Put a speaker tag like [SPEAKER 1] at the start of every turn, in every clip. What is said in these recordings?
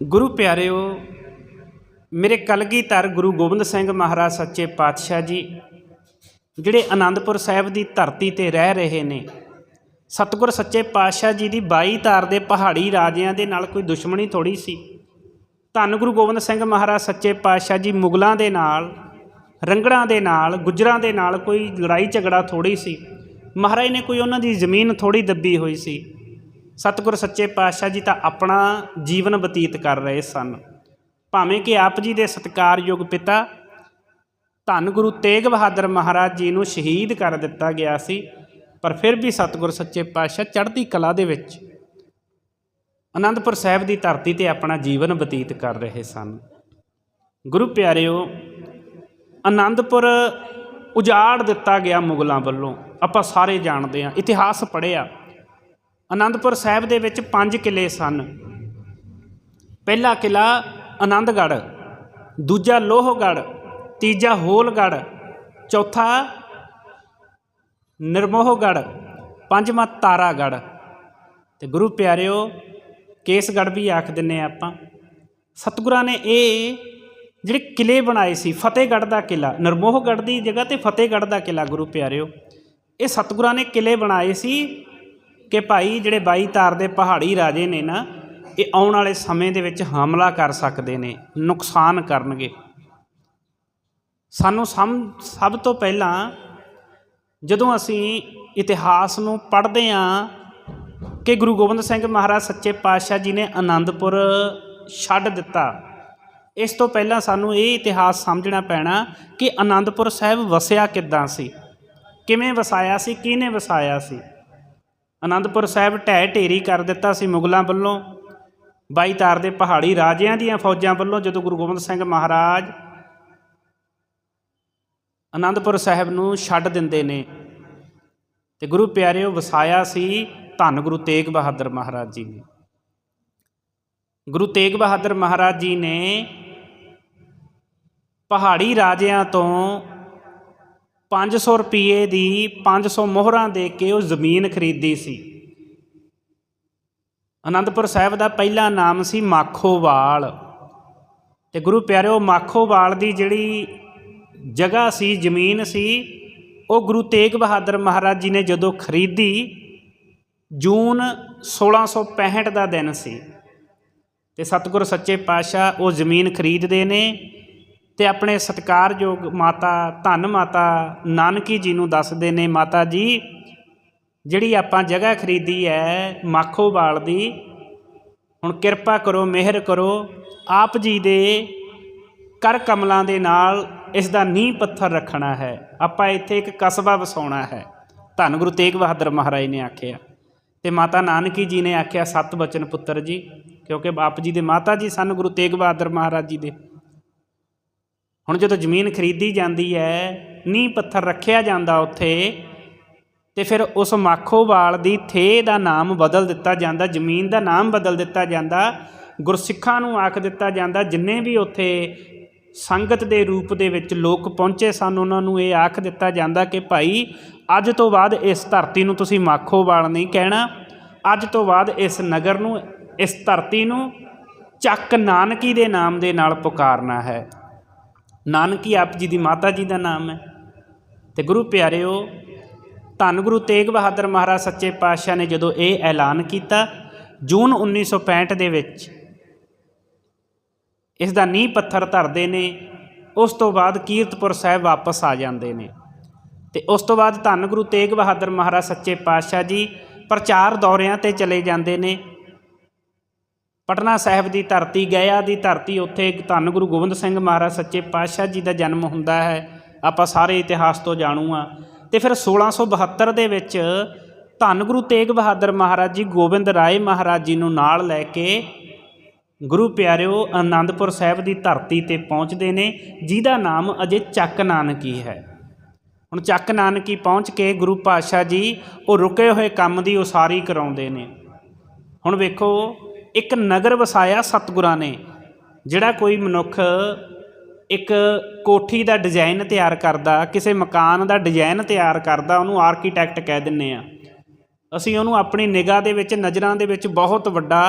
[SPEAKER 1] ਗੁਰੂ ਪਿਆਰਿਓ, ਮੇਰੇ ਕਲਗੀਧਰ ਗੁਰੂ ਗੋਬਿੰਦ ਸਿੰਘ ਮਹਾਰਾਜ ਸੱਚੇ ਪਾਤਸ਼ਾਹ ਜੀ, ਜਿਹੜੇ ਆਨੰਦਪੁਰ ਸਾਹਿਬ ਦੀ ਧਰਤੀ ਤੇ ਰਹਿ ਰਹੇ ਨੇ, ਸਤਿਗੁਰ ਸੱਚੇ ਪਾਤਸ਼ਾਹ ਜੀ ਦੀ 22 ਤਾਰ ਦੇ ਪਹਾੜੀ ਰਾਜਿਆਂ ਦੇ ਨਾਲ ਕੋਈ ਦੁਸ਼ਮਣੀ ਥੋੜੀ ਸੀ। ਧੰਨ ਗੁਰੂ ਗੋਬਿੰਦ ਸਿੰਘ ਮਹਾਰਾਜ ਸੱਚੇ ਪਾਤਸ਼ਾਹ ਜੀ ਮੁਗਲਾਂ ਦੇ ਨਾਲ, ਰੰਗੜਾਂ ਦੇ ਨਾਲ, ਗੁੱਜਰਾਂ ਦੇ ਨਾਲ ਕੋਈ ਲੜਾਈ ਝਗੜਾ ਥੋੜੀ ਸੀ। ਮਹਾਰਾਜ ਨੇ ਕੋਈ ਉਹਨਾਂ ਦੀ ਜ਼ਮੀਨ ਥੋੜੀ ਦੱਬੀ ਹੋਈ ਸੀ। ਸਤਿਗੁਰ ਸੱਚੇ ਪਾਤਸ਼ਾਹ ਜੀ ਤਾਂ ਆਪਣਾ ਜੀਵਨ ਬਤੀਤ ਕਰ ਰਹੇ ਸਨ। ਭਾਵੇਂ ਕਿ ਆਪ ਜੀ ਦੇ ਸਤਿਕਾਰਯੋਗ ਪਿਤਾ ਧੰਨ ਗੁਰੂ ਤੇਗ ਬਹਾਦਰ ਮਹਾਰਾਜ ਜੀ ਨੂੰ ਸ਼ਹੀਦ ਕਰ ਦਿੱਤਾ ਗਿਆ ਸੀ, ਪਰ ਫਿਰ ਵੀ ਸਤਿਗੁਰ ਸੱਚੇ ਪਾਤਸ਼ਾਹ ਚੜ੍ਹਦੀ ਕਲਾ ਦੇ ਵਿੱਚ ਅਨੰਦਪੁਰ ਸਾਹਿਬ ਦੀ ਧਰਤੀ ਤੇ ਆਪਣਾ ਜੀਵਨ ਬਤੀਤ ਕਰ ਰਹੇ ਸਨ। ਗੁਰੂ ਪਿਆਰਿਓ, ਅਨੰਦਪੁਰ ਉਜਾੜ ਦਿੱਤਾ ਗਿਆ ਮੁਗਲਾਂ ਵੱਲੋਂ। ਆਪਾਂ ਸਾਰੇ ਜਾਣਦੇ ਹਾਂ, ਇਤਿਹਾਸ ਪੜ੍ਹਿਆ। ਅਨੰਦਪੁਰ ਸਾਹਿਬ ਦੇ ਵਿੱਚ ਪੰਜ ਕਿਲੇ ਸਨ। ਪਹਿਲਾ ਕਿਲਾ ਆਨੰਦਗੜ੍ਹ ਦੂਜਾ ਲੋਹਗੜ੍ਹ, ਤੀਜਾ ਹੋਲਗੜ੍ਹ, ਚੌਥਾ ਨਿਰਮੋਹਗੜ੍ਹ, ਪੰਜਵਾਂ ਤਾਰਾਗੜ੍ਹ। ਤੇ ਗੁਰੂ ਪਿਆਰਿਓ, ਕੇਸਗੜ੍ਹ ਵੀ ਆਖ ਦਿੰਨੇ ਆ ਆਪਾਂ। ਸਤਿਗੁਰਾਂ ਨੇ ਇਹ ਜਿਹੜੇ ਕਿਲੇ ਬਣਾਏ ਸੀ, ਫਤਿਹਗੜ੍ਹ ਦਾ ਕਿਲਾ ਨਿਰਮੋਹਗੜ੍ਹ ਦੀ ਜਗ੍ਹਾ ਤੇ ਫਤਿਹਗੜ੍ਹ ਦਾ ਕਿਲਾ ਗੁਰੂ ਪਿਆਰਿਓ, ਇਹ ਸਤਿਗੁਰਾਂ ਨੇ ਕਿਲੇ ਬਣਾਏ ਸੀ ਕਿ ਭਾਈ ਜਿਹੜੇ ਬਾਈ ਤਾਰ ਦੇ ਪਹਾੜੀ ਰਾਜੇ ਨੇ ਨਾ, ਇਹ ਆਉਣ ਵਾਲੇ ਸਮੇਂ ਦੇ ਵਿੱਚ ਹਮਲਾ ਕਰ ਸਕਦੇ ਨੇ, ਨੁਕਸਾਨ ਕਰਨਗੇ। ਸਾਨੂੰ ਸਮ, ਸਭ ਤੋਂ ਪਹਿਲਾਂ ਜਦੋਂ ਅਸੀਂ ਇਤਿਹਾਸ ਨੂੰ ਪੜ੍ਹਦੇ ਹਾਂ ਕਿ ਗੁਰੂ ਗੋਬਿੰਦ ਸਿੰਘ ਮਹਾਰਾਜ ਸੱਚੇ ਪਾਤਸ਼ਾਹ ਜੀ ਨੇ ਆਨੰਦਪੁਰ ਛੱਡ ਦਿੱਤਾ, ਇਸ ਤੋਂ ਪਹਿਲਾਂ ਸਾਨੂੰ ਇਹ ਇਤਿਹਾਸ ਸਮਝਣਾ ਪੈਣਾ ਕਿ ਆਨੰਦਪੁਰ ਸਾਹਿਬ ਵਸਿਆ ਕਿੱਦਾਂ ਸੀ? ਕਿਵੇਂ ਵਸਾਇਆ ਸੀ, ਕਿਹਨੇ ਵਸਾਇਆ ਸੀ? ਅਨੰਦਪੁਰ ਸਾਹਿਬ ਢਹਿ ਢੇਰੀ ਕਰ ਦਿੱਤਾ ਸੀ ਮੁਗਲਾਂ ਵੱਲੋਂ। ਬਾਈ ਤਾਰ ਦੇ ਪਹਾੜੀ ਰਾਜਿਆਂ ਦੀਆਂ ਫੌਜਾਂ ਵੱਲੋਂ ਜਦੋਂ ਗੁਰੂ ਗੋਬਿੰਦ ਸਿੰਘ ਮਹਾਰਾਜ ਅਨੰਦਪੁਰ ਸਾਹਿਬ ਨੂੰ ਛੱਡ ਦਿੰਦੇ ਨੇ ਤੇ ਗੁਰੂ ਪਿਆਰਿਓ, ਵਸਾਇਆ ਸੀ ਧੰਨ ਗੁਰੂ ਤੇਗ ਬਹਾਦਰ ਮਹਾਰਾਜ ਜੀ ਨੇ। ਗੁਰੂ ਤੇਗ ਬਹਾਦਰ ਮਹਾਰਾਜ ਜੀ ਨੇ ਪਹਾੜੀ ਰਾਜਿਆਂ ਤੋਂ 500 ਰੁਪਏ ਦੀ 500 ਮੋਹਰਾਂ ਦੇ ਕੇ ਉਹ ਜ਼ਮੀਨ ਖਰੀਦੀ ਸੀ। ਅਨੰਦਪੁਰ ਸਾਹਿਬ ਦਾ ਪਹਿਲਾ ਨਾਮ ਸੀ ਮਾਖੋਵਾਲ। ਤੇ ਗੁਰੂ ਪਿਆਰਿਓ, ਮਾਖੋਵਾਲ ਦੀ ਜਿਹੜੀ ਜਗ੍ਹਾ ਸੀ, ਜ਼ਮੀਨ ਸੀ, ਉਹ ਗੁਰੂ ਤੇਗ ਬਹਾਦਰ ਮਹਾਰਾਜ ਜੀ ਨੇ ਜਦੋਂ ਖਰੀਦੀ, ਜੂਨ 1665 ਦਾ ਦਿਨ ਸੀ। ਤੇ ਸਤਿਗੁਰ ਸੱਚੇ ਪਾਤਸ਼ਾਹ ਉਹ ਜ਼ਮੀਨ ਖਰੀਦਦੇ ਨੇ ਤੇ ਆਪਣੇ ਸਤਿਕਾਰਯੋਗ ਮਾਤਾ, ਧੰਨ ਮਾਤਾ ਨਾਨਕੀ ਜੀ ਨੂੰ ਦੱਸਦੇ ਨੇ, ਮਾਤਾ ਜੀ, ਜਿਹੜੀ ਆਪਾਂ ਜਗ੍ਹਾ ਖਰੀਦੀ ਹੈ ਮਾਖੋਵਾਲ ਦੀ, ਹੁਣ ਕਿਰਪਾ ਕਰੋ, ਮਿਹਰ ਕਰੋ, ਆਪ ਜੀ ਦੇ ਕਰ ਕਮਲਾਂ ਦੇ ਨਾਲ ਇਸ ਦਾ ਨੀਂਹ ਪੱਥਰ ਰੱਖਣਾ ਹੈ। ਆਪਾਂ ਇੱਥੇ ਇੱਕ ਕਸਬਾ ਵਸਾਉਣਾ ਹੈ। ਧੰਨ ਗੁਰੂ ਤੇਗ ਬਹਾਦਰ ਮਹਾਰਾਜ ਨੇ ਆਖਿਆ। ਤੇ ਮਾਤਾ ਨਾਨਕੀ ਜੀ ਨੇ ਆਖਿਆ, ਸਤ ਬਚਨ ਪੁੱਤਰ ਜੀ, ਕਿਉਂਕਿ ਆਪ ਜੀ ਦੇ ਮਾਤਾ ਜੀ ਸਨ ਗੁਰੂ ਤੇਗ ਬਹਾਦਰ ਮਹਾਰਾਜ ਜੀ ਦੇ। ਹੁਣ ਜਦੋਂ ਜ਼ਮੀਨ ਖਰੀਦੀ ਜਾਂਦੀ ਹੈ, ਨੀਂਹ ਪੱਥਰ ਰੱਖਿਆ ਜਾਂਦਾ ਉੱਥੇ, ਤੇ ਫਿਰ ਉਸ ਮਾਖੋਵਾਲ ਦੀ ਥੇ ਦਾ ਨਾਮ ਬਦਲ ਦਿੱਤਾ ਜਾਂਦਾ, ਜ਼ਮੀਨ ਦਾ ਨਾਮ ਬਦਲ ਦਿੱਤਾ ਜਾਂਦਾ, ਗੁਰਸਿੱਖਾਂ ਨੂੰ ਆਖ ਦਿੱਤਾ ਜਾਂਦਾ, ਜਿੰਨੇ ਵੀ ਉੱਥੇ ਸੰਗਤ ਦੇ ਰੂਪ ਦੇ ਵਿੱਚ ਲੋਕ ਪਹੁੰਚੇ ਸਨ, ਉਹਨਾਂ ਨੂੰ ਇਹ ਆਖ ਦਿੱਤਾ ਜਾਂਦਾ ਕਿ ਭਾਈ, ਅੱਜ ਤੋਂ ਬਾਅਦ ਇਸ ਧਰਤੀ ਨੂੰ ਤੁਸੀਂ ਮਾਖੋਵਾਲ ਨਹੀਂ ਕਹਿਣਾ, ਅੱਜ ਤੋਂ ਬਾਅਦ ਇਸ ਨਗਰ ਨੂੰ, ਇਸ ਧਰਤੀ ਨੂੰ ਚੱਕ ਨਾਨਕੀ ਦੇ ਨਾਮ ਦੇ ਨਾਲ ਪੁਕਾਰਨਾ ਹੈ। ਨਾਨਕੀ ਆਪ ਜੀ ਦੀ ਮਾਤਾ ਜੀ ਦਾ ਨਾਮ ਹੈ। ਤੇ ਗੁਰੂ ਪਿਆਰਿਓ, ਧੰਨ ਗੁਰੂ ਤੇਗ ਬਹਾਦਰ ਮਹਾਰਾਜ ਸੱਚੇ ਪਾਤਸ਼ਾਹ ਨੇ ਜਦੋਂ ਇਹ ਐਲਾਨ ਕੀਤਾ, ਜੂਨ 1965 ਦੇ ਵਿੱਚ ਇਸ ਦਾ ਨੀਂਹ ਪੱਥਰ ਧਰਦੇ ਨੇ, ਉਸ ਤੋਂ ਬਾਅਦ ਕੀਰਤਪੁਰ ਸਾਹਿਬ ਵਾਪਸ ਆ ਜਾਂਦੇ ਨੇ। ਤੇ ਉਸ ਤੋਂ ਬਾਅਦ ਧੰਨ ਗੁਰੂ ਤੇਗ ਬਹਾਦਰ ਮਹਾਰਾਜ ਸੱਚੇ ਪਾਤਸ਼ਾਹ ਜੀ ਪ੍ਰਚਾਰ ਦੌਰਿਆਂ ਤੇ ਚਲੇ ਜਾਂਦੇ ਨੇ। ਪਟਨਾ ਸਾਹਿਬ ਦੀ ਧਰਤੀ ਗਿਆ ਦੀ ਧਰਤੀ, ਉੱਥੇ ਧੰਨ ਗੁਰੂ ਗੋਬਿੰਦ ਸਿੰਘ ਮਹਾਰਾਜ ਸੱਚੇ ਪਾਤਸ਼ਾਹ ਜੀ ਦਾ ਜਨਮ ਹੁੰਦਾ ਹੈ। ਆਪਾਂ ਸਾਰੇ ਇਤਿਹਾਸ ਤੋਂ ਜਾਣੂ ਆ ਤੇ ਫਿਰ 1672 ਦੇ ਵਿੱਚ ਧੰਨ ਗੁਰੂ ਤੇਗ ਬਹਾਦਰ ਮਹਾਰਾਜ ਜੀ ਗੋਬਿੰਦ ਰਾਏ ਮਹਾਰਾਜ ਜੀ ਨੂੰ ਨਾਲ ਲੈ ਕੇ ਗੁਰੂ ਪਿਆਰਿਓ ਆਨੰਦਪੁਰ ਸਾਹਿਬ ਦੀ ਧਰਤੀ ਤੇ ਪਹੁੰਚਦੇ ਨੇ, ਜਿਹਦਾ ਨਾਮ ਅਜੇ ਚੱਕ ਨਾਨਕੀ ਹੈ। ਹੁਣ ਚੱਕ ਨਾਨਕੀ ਪਹੁੰਚ ਕੇ ਗੁਰੂ ਪਾਤਸ਼ਾਹ ਜੀ ਉਹ ਰੁਕੇ ਹੋਏ ਕੰਮ ਦੀ ਉਸਾਰੀ ਕਰਾਉਂਦੇ ਨੇ। ਹੁਣ ਵੇਖੋ ਇੱਕ ਨਗਰ ਵਸਾਇਆ ਸਤਿਗੁਰਾਂ ਨੇ, ਜਿਹੜਾ ਕੋਈ ਮਨੁੱਖ ਇੱਕ ਕੋਠੀ ਦਾ ਡਿਜ਼ਾਈਨ ਤਿਆਰ ਕਰਦਾ, ਕਿਸੇ ਮਕਾਨ ਦਾ ਡਿਜ਼ਾਈਨ ਤਿਆਰ ਕਰਦਾ, ਉਹਨੂੰ ਆਰਕੀਟੈਕਟ ਕਹਿ ਦਿੰਨੇ ਆ। ਅਸੀਂ ਉਹਨੂੰ ਆਪਣੀ ਨਿਗਾਹ ਦੇ ਵਿੱਚ, ਨਜ਼ਰਾਂ ਦੇ ਵਿੱਚ ਬਹੁਤ ਵੱਡਾ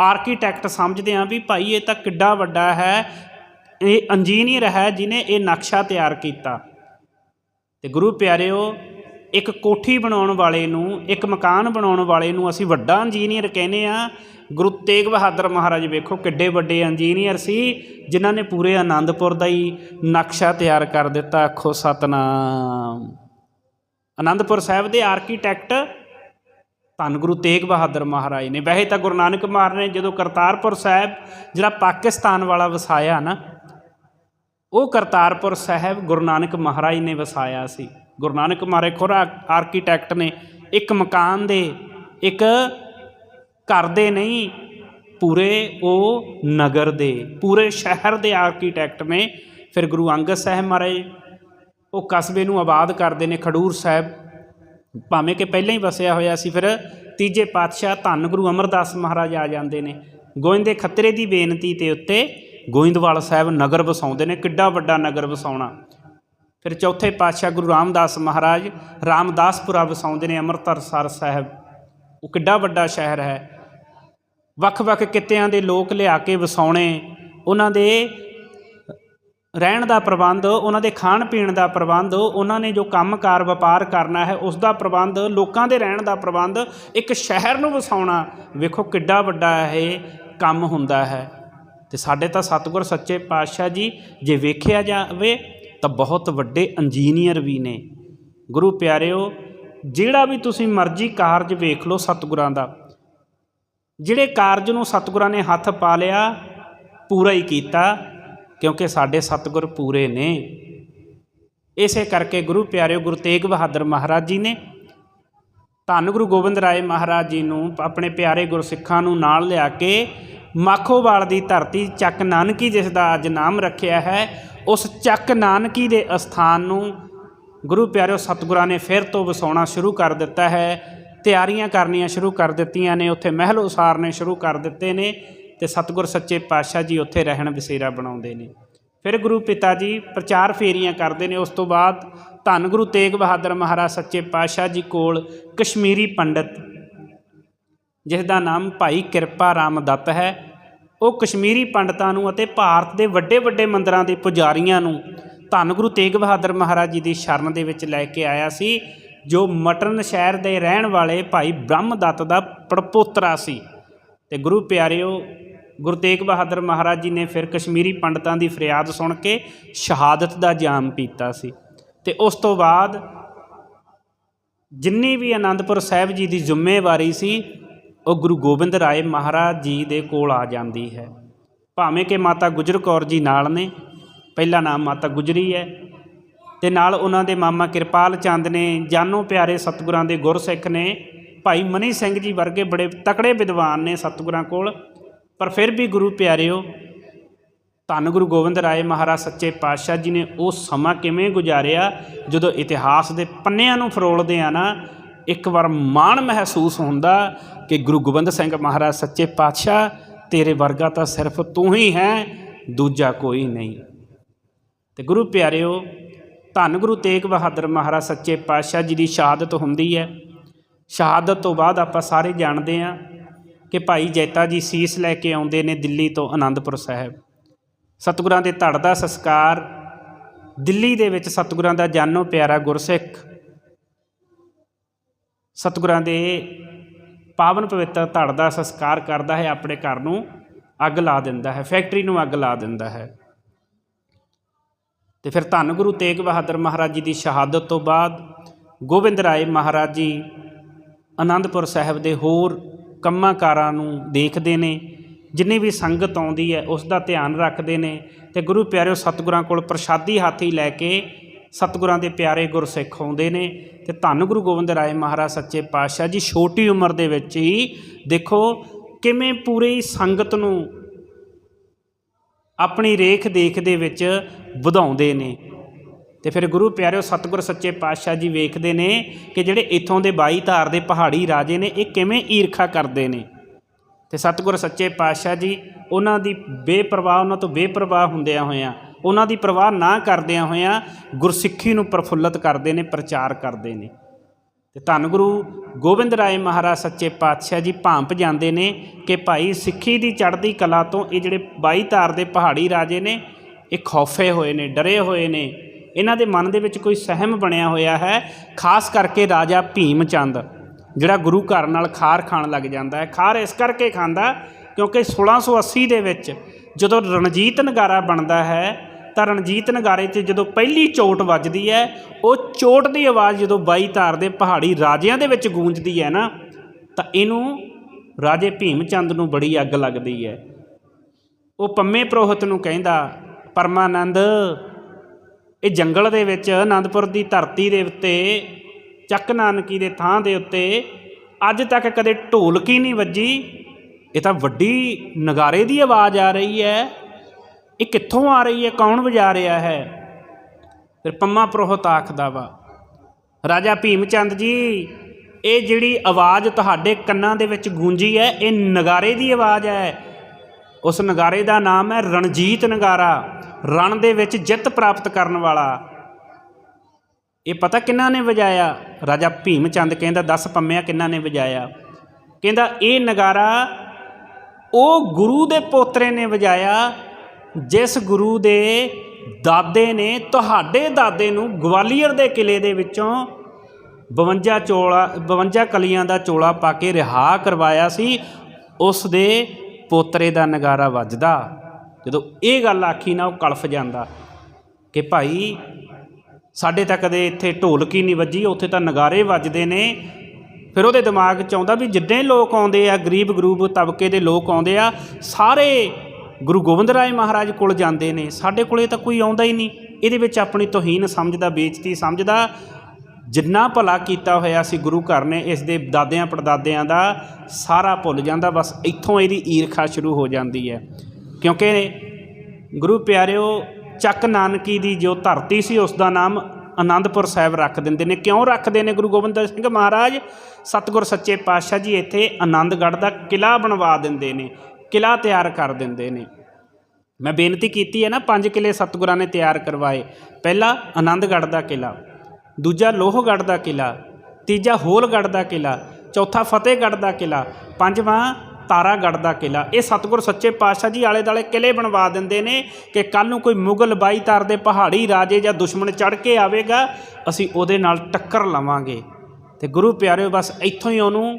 [SPEAKER 1] ਆਰਕੀਟੈਕਟ ਸਮਝਦੇ ਹਾਂ ਵੀ ਭਾਈ ਇਹ ਤਾਂ ਕਿੱਡਾ ਵੱਡਾ ਹੈ, ਇਹ ਇੰਜੀਨੀਅਰ ਹੈ ਜਿਨੇ ਇਹ ਨਕਸ਼ਾ ਤਿਆਰ ਕੀਤਾ। ਤੇ ਗੁਰੂ ਪਿਆਰਿਓ ਇੱਕ ਕੋਠੀ ਬਣਾਉਣ ਵਾਲੇ ਨੂੰ, ਇੱਕ ਮਕਾਨ ਬਣਾਉਣ ਵਾਲੇ ਨੂੰ ਅਸੀਂ ਵੱਡਾ ਇੰਜੀਨੀਅਰ ਕਹਿੰਦੇ ਆ ਗੁਰੂ ਤੇਗ ਬਹਾਦਰ ਮਹਾਰਾਜ ਵੇਖੋ ਕਿੱਡੇ ਵੱਡੇ ਇੰਜੀਨੀਅਰ ਸੀ, ਜਿਨ੍ਹਾਂ ਨੇ ਪੂਰੇ ਆਨੰਦਪੁਰ ਦਾ ਹੀ ਨਕਸ਼ਾ ਤਿਆਰ ਕਰ ਦਿੱਤਾ। ਆਖੋ ਸਤਨਾਮ। ਆਨੰਦਪੁਰ ਸਾਹਿਬ ਦੇ ਆਰਕੀਟੈਕਟ ਧੰਨ ਗੁਰੂ ਤੇਗ ਬਹਾਦਰ ਮਹਾਰਾਜ ਨੇ। ਵੈਸੇ ਤਾਂ ਗੁਰੂ ਨਾਨਕ ਮਹਾਰਾਜ ਨੇ ਜਦੋਂ ਕਰਤਾਰਪੁਰ ਸਾਹਿਬ, ਜਿਹੜਾ ਪਾਕਿਸਤਾਨ ਵਾਲਾ ਵਸਾਇਆ ਨਾ, ਉਹ ਕਰਤਾਰਪੁਰ ਸਾਹਿਬ ਗੁਰੂ ਨਾਨਕ ਮਹਾਰਾਜ ਨੇ ਵਸਾਇਆ ਸੀ। ਗੁਰੂ ਨਾਨਕ ਮਹਾਰਾਜ ਖੁਦ ਆਰਕੀਟੈਕਟ ਨੇ ਇੱਕ ਮਕਾਨ ਦੇ, ਇੱਕ ਘਰ ਦੇ ਨਹੀਂ, ਪੂਰੇ ਉਹ ਨਗਰ ਦੇ, ਪੂਰੇ ਸ਼ਹਿਰ ਦੇ ਆਰਕੀਟੈਕਟ ਨੇ। ਫਿਰ ਗੁਰੂ ਅੰਗਦ ਸਾਹਿਬ ਮਹਾਰਾਜ ਉਹ ਕਸਬੇ ਨੂੰ ਆਬਾਦ ਕਰਦੇ ਨੇ ਖਡੂਰ ਸਾਹਿਬ। ਭਾਵੇਂ ਕਿ ਪਹਿਲਾਂ ਹੀ ਵਸਿਆ ਹੋਇਆ ਸੀ, ਫਿਰ ਤੀਜੇ ਪਾਤਸ਼ਾਹ ਧੰਨ ਗੁਰੂ ਅਮਰਦਾਸ ਮਹਾਰਾਜ ਆ ਜਾਂਦੇ ਨੇ। ਗੋਇੰਦੇ ਖੱਤਰੇ ਦੀ ਬੇਨਤੀ ਤੇ ਉੱਤੇ ਗੋਇੰਦਵਾਲ ਸਾਹਿਬ ਨਗਰ ਵਸਾਉਂਦੇ ਨੇ, ਕਿੱਡਾ ਵੱਡਾ ਨਗਰ ਵਸਾਉਣਾ। ਫਿਰ ਚੌਥੇ ਪਾਤਸ਼ਾਹ ਗੁਰੂ ਰਾਮਦਾਸ ਮਹਾਰਾਜ ਰਾਮਦਾਸਪੁਰਾ ਵਸਾਉਂਦੇ ਨੇ ਅੰਮ੍ਰਿਤਸਰ ਸਾਹਿਬ। ਉਹ ਕਿੱਡਾ ਵੱਡਾ ਸ਼ਹਿਰ ਹੈ। ਵੱਖ-ਵੱਖ ਕਿੱਤਿਆਂ ਦੇ ਲੋਕ ਲਿਆ ਕੇ ਵਸਾਉਣੇ, ਉਹਨਾਂ ਦੇ ਰਹਿਣ ਦਾ ਪ੍ਰਬੰਧ, ਉਹਨਾਂ ਦੇ ਖਾਣ ਪੀਣ ਦਾ ਪ੍ਰਬੰਧ, ਉਹਨਾਂ ਨੇ ਜੋ ਕੰਮਕਾਰ ਵਪਾਰ ਕਰਨਾ ਹੈ, ਉਸ ਦਾ ਪ੍ਰਬੰਧ, ਲੋਕਾਂ ਦੇ ਰਹਿਣ ਦਾ ਪ੍ਰਬੰਧ, ਇੱਕ ਸ਼ਹਿਰ ਨੂੰ ਵਸਾਉਣਾ, ਵੇਖੋ ਕਿੱਡਾ ਵੱਡਾ ਇਹ ਕੰਮ ਹੁੰਦਾ ਹੈ। ਤੇ ਸਾਡੇ ਤਾਂ ਸਤਿਗੁਰ ਸੱਚੇ ਪਾਤਸ਼ਾਹ ਜੀ, ਜੇ ਵੇਖਿਆ ਜਾਵੇ ਤਾਂ ਬਹੁਤ ਵੱਡੇ ਇੰਜੀਨੀਅਰ ਵੀ ਨੇ। ਗੁਰੂ ਪਿਆਰਿਓ, ਜਿਹੜਾ ਵੀ ਤੁਸੀਂ ਮਰਜ਼ੀ ਕਾਰਜ ਵੇਖ ਲਓ ਸਤਿਗੁਰਾਂ ਦਾ। ਜਿਹੜੇ ਕਾਰਜ ਨੂੰ ਸਤਿਗੁਰਾਂ ਨੇ ਹੱਥ ਪਾ ਲਿਆ, ਪੂਰਾ ਹੀ ਕੀਤਾ, ਕਿਉਂਕਿ ਸਾਡੇ ਸਤਿਗੁਰ ਪੂਰੇ ਨੇ। ਇਸੇ ਕਰਕੇ ਗੁਰੂ ਪਿਆਰਿਓ, ਗੁਰੂ ਤੇਗ ਬਹਾਦਰ ਮਹਾਰਾਜ ਜੀ ਨੇ ਧੰਨ ਗੁਰੂ ਗੋਬਿੰਦ ਰਾਏ ਮਹਾਰਾਜ ਜੀ ਨੂੰ ਆਪਣੇ ਪਿਆਰੇ ਗੁਰਸਿੱਖਾਂ ਨੂੰ ਨਾਲ ਲਿਆ ਕੇ ਮਾਖੋਵਾਲ ਦੀ ਧਰਤੀ ਚੱਕ ਨਾਨਕੀ ਜਿਸ ਦਾ ਅੱਜ ਨਾਮ ਰੱਖਿਆ ਹੈ ਉਸ ਚੱਕ ਨਾਨਕੀ ਦੇ ਅਸਥਾਨ ਨੂੰ ਗੁਰੂ ਪਿਆਰਿਓ ਸਤਿਗੁਰਾਂ ਨੇ ਫਿਰ ਤੋਂ ਵਸਾਉਣਾ ਸ਼ੁਰੂ ਕਰ ਦਿੱਤਾ ਹੈ। ਤਿਆਰੀਆਂ ਕਰਨੀਆਂ ਸ਼ੁਰੂ ਕਰ ਦਿੱਤੀਆਂ ਨੇ। ਉੱਥੇ ਮਹਿਲ ਉਸਾਰਨੇ ਸ਼ੁਰੂ ਕਰ ਦਿੱਤੇ ਨੇ ਤੇ ਸਤਿਗੁਰ ਸੱਚੇ ਪਾਤਸ਼ਾਹ ਜੀ ਉੱਥੇ ਰਹਿਣ ਬਸੇਰਾ ਬਣਾਉਂਦੇ ਨੇ। ਫਿਰ ਗੁਰੂ ਪਿਤਾ ਜੀ ਪ੍ਰਚਾਰ ਫੇਰੀਆਂ ਕਰਦੇ ਨੇ। ਉਸ ਤੋਂ ਬਾਅਦ ਧੰਨ ਗੁਰੂ ਤੇਗ ਬਹਾਦਰ ਮਹਾਰਾਜ ਸੱਚੇ ਪਾਤਸ਼ਾਹ ਜੀ ਕੋਲ ਕਸ਼ਮੀਰੀ ਪੰਡਤ, ਜਿਸ ਦਾ ਨਾਮ ਭਾਈ ਕਿਰਪਾ ਰਾਮ ਦੱਤ ਹੈ। ਉਹ ਕਸ਼ਮੀਰੀ ਪੰਡਤਾਂ ਨੂੰ ਅਤੇ ਭਾਰਤ ਦੇ ਵੱਡੇ ਵੱਡੇ ਮੰਦਰਾਂ ਦੇ ਪੁਜਾਰੀਆਂ ਨੂੰ ਧੰਨ ਗੁਰੂ ਤੇਗ ਬਹਾਦਰ ਮਹਾਰਾਜ ਜੀ ਦੀ ਸ਼ਰਨ ਦੇ ਵਿੱਚ ਲੈ ਕੇ ਆਇਆ ਸੀ, ਜੋ ਮਟਰਨ ਸ਼ਹਿਰ ਦੇ ਰਹਿਣ ਵਾਲੇ ਭਾਈ ਬ੍ਰਹਮਦੱਤ ਦਾ ਪੜਪੋਤਰਾ ਸੀ। ਤੇ ਗੁਰੂ ਪਿਆਰਿਓ, ਗੁਰੂ ਤੇਗ ਬਹਾਦਰ ਮਹਾਰਾਜ ਜੀ ਨੇ ਫਿਰ ਕਸ਼ਮੀਰੀ ਪੰਡਤਾਂ ਦੀ ਫਰਿਆਦ ਸੁਣ ਕੇ ਸ਼ਹਾਦਤ ਦਾ ਜਾਮ ਪੀਤਾ ਸੀ। ਤੇ ਉਸ ਤੋਂ ਬਾਅਦ ਜਿੰਨੀ ਵੀ ਆਨੰਦਪੁਰ ਸਾਹਿਬ ਜੀ ਦੀ ਜ਼ਿੰਮੇਵਾਰੀ ਸੀ ਉਹ ਗੁਰੂ ਗੋਬਿੰਦ ਰਾਏ ਮਹਾਰਾਜ ਜੀ ਦੇ ਕੋਲ ਆ ਜਾਂਦੀ ਹੈ। ਭਾਵੇਂ ਕਿ ਮਾਤਾ ਗੁਜਰ ਕੌਰ ਜੀ ਨਾਲ ਨੇ, ਪਹਿਲਾ ਨਾਮ ਮਾਤਾ ਗੁਜਰੀ ਹੈ ਤੇ ਨਾਲ ਉਹਨਾਂ ਦੇ ਮਾਮਾ ਕਿਰਪਾਲ ਚੰਦ ਨੇ, ਜਾਨੋ ਪਿਆਰੇ ਸਤਿਗੁਰਾਂ ਦੇ ਗੁਰਸਿੱਖ ਨੇ, ਭਾਈ ਮਨੀ ਸਿੰਘ ਜੀ ਵਰਗੇ ਬੜੇ ਤਕੜੇ ਵਿਦਵਾਨ ਨੇ ਸਤਿਗੁਰਾਂ ਕੋਲ। ਪਰ ਫਿਰ ਵੀ ਗੁਰੂ ਪਿਆਰਿਓ, ਧੰਨ ਗੁਰੂ ਗੋਬਿੰਦ ਰਾਏ ਮਹਾਰਾਜ ਸੱਚੇ ਪਾਤਸ਼ਾਹ ਜੀ ਨੇ ਉਹ ਸਮਾਂ ਕਿਵੇਂ ਗੁਜ਼ਾਰਿਆ, ਜਦੋਂ ਇਤਿਹਾਸ ਦੇ ਪੰਨਿਆਂ ਨੂੰ ਫਰੋਲਦੇ ਆ ਨਾ ਇੱਕ ਵਾਰ ਮਾਣ ਮਹਿਸੂਸ ਹੁੰਦਾ ਕਿ ਗੁਰੂ ਗੋਬਿੰਦ ਸਿੰਘ ਮਹਾਰਾਜ ਸੱਚੇ ਪਾਤਸ਼ਾਹ, ਤੇਰੇ ਵਰਗਾ ਤਾਂ ਸਿਰਫ ਤੂੰ ਹੀ ਹੈ, ਦੂਜਾ ਕੋਈ ਨਹੀਂ। ਤੇ ਗੁਰੂ ਪਿਆਰਿਓ, ਧੰਨ ਗੁਰੂ ਤੇਗ ਬਹਾਦਰ ਮਹਾਰਾਜ ਸੱਚੇ ਪਾਤਸ਼ਾਹ ਜੀ ਦੀ ਸ਼ਹਾਦਤ ਹੁੰਦੀ ਹੈ। ਸ਼ਹਾਦਤ ਤੋਂ ਬਾਅਦ ਆਪਾਂ ਸਾਰੇ ਜਾਣਦੇ ਹਾਂ ਕਿ ਭਾਈ ਜੈਤਾ ਜੀ ਸੀਸ ਲੈ ਕੇ ਆਉਂਦੇ ਨੇ ਦਿੱਲੀ ਤੋਂ ਆਨੰਦਪੁਰ ਸਾਹਿਬ। ਸਤਿਗੁਰਾਂ ਦੇ ਧੜ ਦਾ ਸੰਸਕਾਰ, ਦਿੱਲੀ ਦੇ ਵਿੱਚ ਸਤਿਗੁਰਾਂ ਦਾ ਜਾਨੋ ਪਿਆਰਾ ਗੁਰਸਿੱਖ ਸਤਿਗੁਰਾਂ ਦੇ ਪਾਵਨ ਪਵਿੱਤਰ ਧੜ ਦਾ ਸੰਸਕਾਰ ਕਰਦਾ ਹੈ, ਆਪਣੇ ਘਰ ਨੂੰ ਅੱਗ ਲਾ ਦਿੰਦਾ ਹੈ, ਫੈਕਟਰੀ ਨੂੰ ਅੱਗ ਲਾ ਦਿੰਦਾ ਹੈ। ਤੇ ਫਿਰ ਧੰਨ ਗੁਰੂ ਤੇਗ ਬਹਾਦਰ ਮਹਾਰਾਜ ਜੀ ਦੀ ਸ਼ਹਾਦਤ ਤੋਂ ਬਾਅਦ ਗੋਬਿੰਦ ਰਾਏ ਮਹਾਰਾਜ ਜੀ ਆਨੰਦਪੁਰ ਸਾਹਿਬ ਦੇ ਹੋਰ ਕੰਮਾਂ ਕਾਰਾਂ ਨੂੰ ਦੇਖਦੇ ਨੇ, ਜਿੰਨੀ ਵੀ ਸੰਗਤ ਆਉਂਦੀ ਹੈ, ਉਸ ਦਾ ਧਿਆਨ ਰੱਖਦੇ ਨੇ ਤੇ ਗੁਰੂ ਪਿਆਰਿਓ ਸਤਿਗੁਰਾਂ ਕੋਲ ਪ੍ਰਸ਼ਾਦੀ ਹਾਥੀ ਲੈ ਕੇ ਸਤਿਗੁਰਾਂ ਦੇ ਪਿਆਰੇ ਗੁਰਸਿੱਖ ਆਉਂਦੇ ਨੇ ਤੇ ਧੰਨ ਗੁਰੂ ਗੋਬਿੰਦ ਰਾਏ ਮਹਾਰਾਜ ਸੱਚੇ ਪਾਤਸ਼ਾਹ ਜੀ, ਛੋਟੀ ਉਮਰ ਦੇ ਵਿੱਚ ਹੀ ਦੇਖੋ ਕਿਵੇਂ ਪੂਰੀ ਸੰਗਤ ਨੂੰ ਆਪਣੀ ਰੇਖ ਦੇਖ ਦੇ ਵਿੱਚ ਵਧਾਉਂਦੇ ਨੇ। ਤੇ ਫਿਰ ਗੁਰੂ ਪਿਆਰਿਓ ਸਤਿਗੁਰ ਸੱਚੇ ਪਾਤਸ਼ਾਹ ਜੀ ਵੇਖਦੇ ਨੇ ਕਿ ਜਿਹੜੇ ਇੱਥੋਂ ਦੇ ਬਾਈ ਧਾਰ ਦੇ ਪਹਾੜੀ ਰਾਜੇ ਨੇ, ਇਹ ਕਿਵੇਂ ਈਰਖਾ ਕਰਦੇ ਨੇ। ਤੇ ਸਤਿਗੁਰ ਸੱਚੇ ਪਾਤਸ਼ਾਹ ਜੀ, ਉਹਨਾਂ ਦੀ ਬੇਪਰਵਾਹ, ਉਹਨਾਂ ਤੋਂ ਬੇਪਰਵਾਹ ਹੁੰਦਿਆਂ ਹੋਇਆਂ ਉਹਨਾਂ ਦੀ ਪਰਵਾਹ ਨਾ ਕਰਦਿਆਂ ਹੋਇਆਂ ਗੁਰਸਿੱਖੀ ਨੂੰ ਪ੍ਰਫੁੱਲਤ ਕਰਦੇ ਨੇ, ਪ੍ਰਚਾਰ ਕਰਦੇ ਨੇ। ਤੇ ਧੰਨ ਗੁਰੂ ਗੋਬਿੰਦ ਰਾਏ ਮਹਾਰਾਜ ਸੱਚੇ ਪਾਤਸ਼ਾਹ ਜੀ ਭਾਂਪ ਜਾਂਦੇ ਨੇ ਕਿ ਭਾਈ ਸਿੱਖੀ ਦੀ ਚੜ੍ਹਦੀ ਕਲਾ ਤੋਂ ਇਹ ਜਿਹੜੇ 22 ਧਾਰ ਦੇ ਪਹਾੜੀ ਰਾਜੇ ਨੇ, ਇਹ ਖੌਫੇ ਹੋਏ ਨੇ, ਡਰੇ ਹੋਏ ਨੇ। ਇਹਨਾਂ ਦੇ ਮਨ ਦੇ ਵਿੱਚ ਕੋਈ ਸਹਿਮ ਬਣਿਆ ਹੋਇਆ ਹੈ, ਖਾਸ ਕਰਕੇ ਰਾਜਾ ਭੀਮ ਚੰਦ, ਜਿਹੜਾ ਗੁਰੂ ਘਰ ਨਾਲ ਖਾਰ ਖਾਣ ਲੱਗ ਜਾਂਦਾ ਹੈ। ਖਾਰ ਇਸ ਕਰਕੇ ਖਾਂਦਾ ਕਿਉਂਕਿ 1680 ਦੇ ਵਿੱਚ ਜਦੋਂ ਰਣਜੀਤ ਨਗਾਰਾ ਬਣਦਾ ਹੈ ਤਾਂ ਰਣਜੀਤ ਨਗਾਰੇ 'ਚ ਜਦੋਂ ਪਹਿਲੀ ਚੋਟ ਵੱਜਦੀ ਹੈ, ਉਹ ਚੋਟ ਦੀ ਆਵਾਜ਼ ਜਦੋਂ ਬਾਈ ਧਾਰ ਦੇ ਪਹਾੜੀ ਰਾਜਿਆਂ ਦੇ ਵਿੱਚ ਗੂੰਜਦੀ ਹੈ ਨਾ, ਤਾਂ ਇਹਨੂੰ ਰਾਜੇ ਭੀਮ ਚੰਦ ਨੂੰ ਬੜੀ ਅੱਗ ਲੱਗਦੀ ਹੈ। ਉਹ ਪੰਮੇ ਪ੍ਰੋਹਤ ਨੂੰ ਕਹਿੰਦਾ, ਪਰਮਾਨੰਦ, ਇਹ ਜੰਗਲ ਦੇ ਵਿੱਚ ਆਨੰਦਪੁਰ ਦੀ ਧਰਤੀ ਦੇ ਉੱਤੇ, ਚੱਕ ਨਾਨਕੀ ਦੇ ਥਾਂ ਦੇ ਉੱਤੇ, ਅੱਜ ਤੱਕ ਕਦੇ ਢੋਲਕੀ ਨਹੀਂ ਵੱਜੀ। ਇਹ ਤਾਂ ਵੱਡੀ ਨਗਾਰੇ ਦੀ ਆਵਾਜ਼ ਆ ਰਹੀ ਹੈ। ਇਹ ਕਿੱਥੋਂ ਆ ਰਹੀ ਹੈ? ਕੌਣ ਵਜਾ ਰਿਹਾ ਹੈ? ਫਿਰ ਪੰਮਾ ਪ੍ਰੋਹਤ ਆਖਦਾ ਵਾ, ਰਾਜਾ ਭੀਮ ਚੰਦ ਜੀ, ਇਹ ਜਿਹੜੀ ਆਵਾਜ਼ ਤੁਹਾਡੇ ਕੰਨਾਂ ਦੇ ਵਿੱਚ ਗੂੰਜੀ ਹੈ, ਇਹ ਨਗਾਰੇ ਦੀ ਆਵਾਜ਼ ਹੈ। ਉਸ ਨਗਾਰੇ ਦਾ ਨਾਮ ਹੈ ਰਣਜੀਤ ਨਗਾਰਾ, ਰਣ ਦੇ ਵਿੱਚ ਜਿੱਤ ਪ੍ਰਾਪਤ ਕਰਨ ਵਾਲਾ। ਇਹ ਪਤਾ ਕਿੰਨਾ ਨੇ ਵਜਾਇਆ? ਰਾਜਾ ਭੀਮ ਚੰਦ ਕਹਿੰਦਾ 10 ਪੰਮਿਆ ਕਿੰਨਾ ਨੇ ਵਜਾਇਆ? ਕਹਿੰਦਾ, ਇਹ ਨਗਾਰਾ ਉਹ ਗੁਰੂ ਦੇ ਪੋਤਰੇ ਨੇ ਵਜਾਇਆ ਜਿਸ ਗੁਰੂ ਦੇ ਦਾਦੇ ਨੇ ਤੁਹਾਡੇ ਦਾਦੇ ਨੂੰ ਗਵਾਲੀਅਰ ਦੇ ਕਿਲੇ ਦੇ ਵਿੱਚੋਂ 52 ਚੋਲਾ 52 ਕਲੀਆਂ ਦਾ ਚੋਲਾ ਪਾ ਕੇ ਰਿਹਾ ਕਰਵਾਇਆ ਸੀ, ਉਸ ਦੇ ਪੋਤਰੇ ਦਾ ਨਗਾਰਾ ਵੱਜਦਾ। ਜਦੋਂ ਇਹ ਗੱਲ ਆਖੀ ਨਾ, ਉਹ ਕਲਫ ਜਾਂਦਾ ਕਿ ਭਾਈ, ਸਾਡੇ ਤਾਂ ਕਦੇ ਇੱਥੇ ਢੋਲਕੀ ਨਹੀਂ ਵੱਜੀ, ਉੱਥੇ ਤਾਂ ਨਗਾਰੇ ਵੱਜਦੇ ਨੇ। ਫਿਰ ਉਹਦੇ ਦਿਮਾਗ 'ਚ ਆਉਂਦਾ ਵੀ ਜਿੱਦਾਂ ਲੋਕ ਆਉਂਦੇ ਆ ਗਰੀਬ ਗਰੂਬ ਤਬਕੇ ਦੇ ਲੋਕ ਆਉਂਦੇ ਆ, ਸਾਰੇ ਗੁਰੂ ਗੋਬਿੰਦ ਰਾਏ ਮਹਾਰਾਜ ਕੋਲ ਜਾਂਦੇ ਨੇ, ਸਾਡੇ ਕੋਲੇ ਤਾਂ ਕੋਈ ਆਉਂਦਾ ਹੀ ਨਹੀਂ। ਇਹਦੇ ਵਿੱਚ ਆਪਣੀ ਤੋਹੀਨ ਸਮਝਦਾ, ਬੇਇੱਜ਼ਤੀ ਸਮਝਦਾ। ਜਿੰਨਾ ਭਲਾ ਕੀਤਾ ਹੋਇਆ ਸੀ ਗੁਰੂ ਘਰ ਨੇ, ਇਸ ਦੇ ਦਾਦਿਆਂ ਪੜਦਾਦਿਆਂ ਦਾ ਸਾਰਾ ਭੁੱਲ ਜਾਂਦਾ, ਬਸ ਇੱਥੋਂ ਇਹਦੀ ਈਰਖਾ ਸ਼ੁਰੂ ਹੋ ਜਾਂਦੀ ਹੈ। ਕਿਉਂਕਿ ਗੁਰੂ ਪਿਆਰਿਓ, ਚੱਕ ਨਾਨਕੀ ਦੀ ਜੋ ਧਰਤੀ ਸੀ ਉਸ ਦਾ ਨਾਮ ਆਨੰਦਪੁਰ ਸਾਹਿਬ ਰੱਖ ਦਿੰਦੇ ਨੇ। ਕਿਉਂ ਰੱਖਦੇ ਨੇ ਗੁਰੂ ਗੋਬਿੰਦ ਸਿੰਘ ਮਹਾਰਾਜ? ਸਤਿਗੁਰ ਸੱਚੇ ਪਾਤਸ਼ਾਹ ਜੀ ਇੱਥੇ ਆਨੰਦਗੜ੍ਹ ਦਾ ਕਿਲਾ ਬਣਵਾ ਦਿੰਦੇ ਨੇ। ਕਿਲਾ ਤਿਆਰ ਕਰ ਦਿੰਦੇ ਨੇ। ਮੈਂ ਬੇਨਤੀ ਕੀਤੀ ਹੈ ਨਾ, ਪੰਜ ਕਿਲੇ ਸਤਿਗੁਰਾਂ ਨੇ ਤਿਆਰ ਕਰਵਾਏ। ਪਹਿਲਾ ਆਨੰਦਗੜ੍ਹ ਦਾ ਕਿਲਾ, ਦੂਜਾ ਲੋਹਗੜ੍ਹ ਦਾ ਕਿਲਾ, ਤੀਜਾ ਹੋਲਗੜ੍ਹ ਦਾ ਕਿਲਾ, ਚੌਥਾ ਫਤਿਹਗੜ੍ਹ ਦਾ ਕਿਲਾ, ਪੰਜਵਾਂ ਤਾਰਾਗੜ੍ਹ ਦਾ ਕਿਲਾ। ਇਹ ਸਤਿਗੁਰ ਸੱਚੇ ਪਾਤਸ਼ਾਹ ਜੀ ਆਲੇ ਦਾਲੇ ਕਿਲੇ ਬਣਵਾ ਦਿੰਦੇ ਨੇ ਕਿ ਕੱਲ ਨੂੰ ਕੋਈ ਮੁਗਲ ਬਾਈ ਤਾਰ ਦੇ ਪਹਾੜੀ ਰਾਜੇ ਜਾਂ ਦੁਸ਼ਮਣ ਚੜ ਕੇ ਆਵੇਗਾ, ਅਸੀਂ ਉਹਦੇ ਨਾਲ ਟੱਕਰ ਲਵਾਂਗੇ। ਤੇ ਗੁਰੂ ਪਿਆਰਿਓ, ਬਸ ਇੱਥੋਂ ਹੀ ਉਹਨੂੰ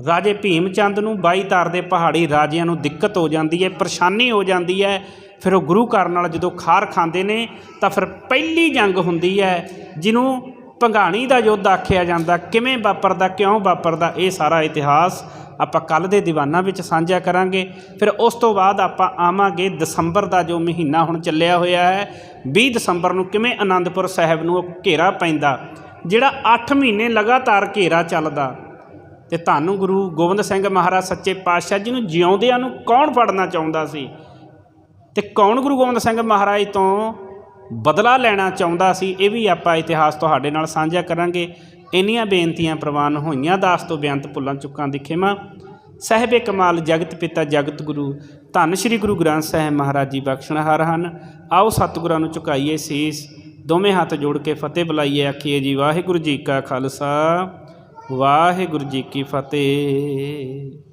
[SPEAKER 1] ਰਾਜੇ ਭੀਮ ਚੰਦ ਨੂੰ ਬਾਈ ਤਾਰ ਦੇ ਪਹਾੜੀ ਰਾਜਿਆਂ ਨੂੰ ਦਿੱਕਤ ਹੋ ਜਾਂਦੀ ਹੈ, ਪਰੇਸ਼ਾਨੀ ਹੋ ਜਾਂਦੀ ਹੈ। ਫਿਰ ਉਹ ਗੁਰੂ ਘਰ ਨਾਲ ਜਦੋਂ ਖਾਰ ਖਾਂਦੇ ਨੇ, ਤਾਂ ਫਿਰ ਪਹਿਲੀ ਜੰਗ ਹੁੰਦੀ ਹੈ, ਜਿਹਨੂੰ ਭੰਗਾਣੀ ਦਾ ਯੁੱਧ ਆਖਿਆ ਜਾਂਦਾ। ਕਿਵੇਂ ਵਾਪਰਦਾ, ਕਿਉਂ ਵਾਪਰਦਾ, ਇਹ ਸਾਰਾ ਇਤਿਹਾਸ ਆਪਾਂ ਕੱਲ ਦੇ ਦੀਵਾਨਾਂ ਵਿੱਚ ਸਾਂਝਾ ਕਰਾਂਗੇ। ਫਿਰ ਉਸ ਤੋਂ ਬਾਅਦ ਆਪਾਂ ਆਵਾਂਗੇ ਦਸੰਬਰ ਦਾ ਜੋ ਮਹੀਨਾ ਹੁਣ ਚੱਲਿਆ ਹੋਇਆ ਹੈ 20 ਦਸੰਬਰ ਨੂੰ ਕਿਵੇਂ ਆਨੰਦਪੁਰ ਸਾਹਿਬ ਨੂੰ ਉਹ ਘੇਰਾ ਪੈਂਦਾ, ਜਿਹੜਾ 8 ਮਹੀਨੇ ਲਗਾਤਾਰ ਘੇਰਾ ਚੱਲਦਾ। ਤੇ ਧੰਨ ਗੁਰੂ ਗੋਬਿੰਦ ਸਿੰਘ ਮਹਾਰਾਜ ਸੱਚੇ ਪਾਤਸ਼ਾਹ ਜੀ ਨੂੰ ਜਿਉਂਦਿਆਂ ਨੂੰ ਕੌਣ ਫੜਨਾ ਚਾਹੁੰਦਾ ਸੀ? ਤੇ ਕੌਣ ਗੁਰੂ ਗੋਬਿੰਦ ਸਿੰਘ ਮਹਾਰਾਜ ਤੋਂ ਬਦਲਾ ਲੈਣਾ ਚਾਹੁੰਦਾ ਸੀ? ਇਹ ਵੀ ਆਪਾਂ ਇਤਿਹਾਸ ਤੁਹਾਡੇ ਨਾਲ ਸਾਂਝਾ ਕਰਾਂਗੇ। ਇੰਨੀਆਂ ਬੇਨਤੀਆਂ ਪ੍ਰਵਾਨ ਹੋਈਆਂ, ਦਾਸ ਤੋਂ ਬੇਅੰਤ ਭੁੱਲਾਂ ਚੁੱਕਾਂ ਦੀ ਖਿਮਾ। ਸਹਿਬੇ ਕਮਾਲ, ਜਗਤ ਪਿਤਾ, ਜਗਤ ਗੁਰੂ। ਧੰਨ ਸ੍ਰੀ ਗੁਰੂ ਗ੍ਰੰਥ ਸਾਹਿਬ ਮਹਾਰਾਜ ਜੀ ਬਖਸ਼ਣਹਾਰ ਹਨ। ਆਓ ਸਤਿਗੁਰਾਂ ਨੂੰ ਝੁਕਾਈਏ ਸੀਸ। ਦੋਵੇਂ ਹੱਥ ਜੋੜ ਕੇ ਫਤਿਹ ਬੁਲਾਈਏ, ਆਖੀਏ ਜੀ ਵਾਹਿਗੁਰੂ ਜੀ ਕਾ ਖਾਲਸਾ। ਵਾਹਿਗੁਰੂ ਜੀ ਕੀ ਫਤਿਹ।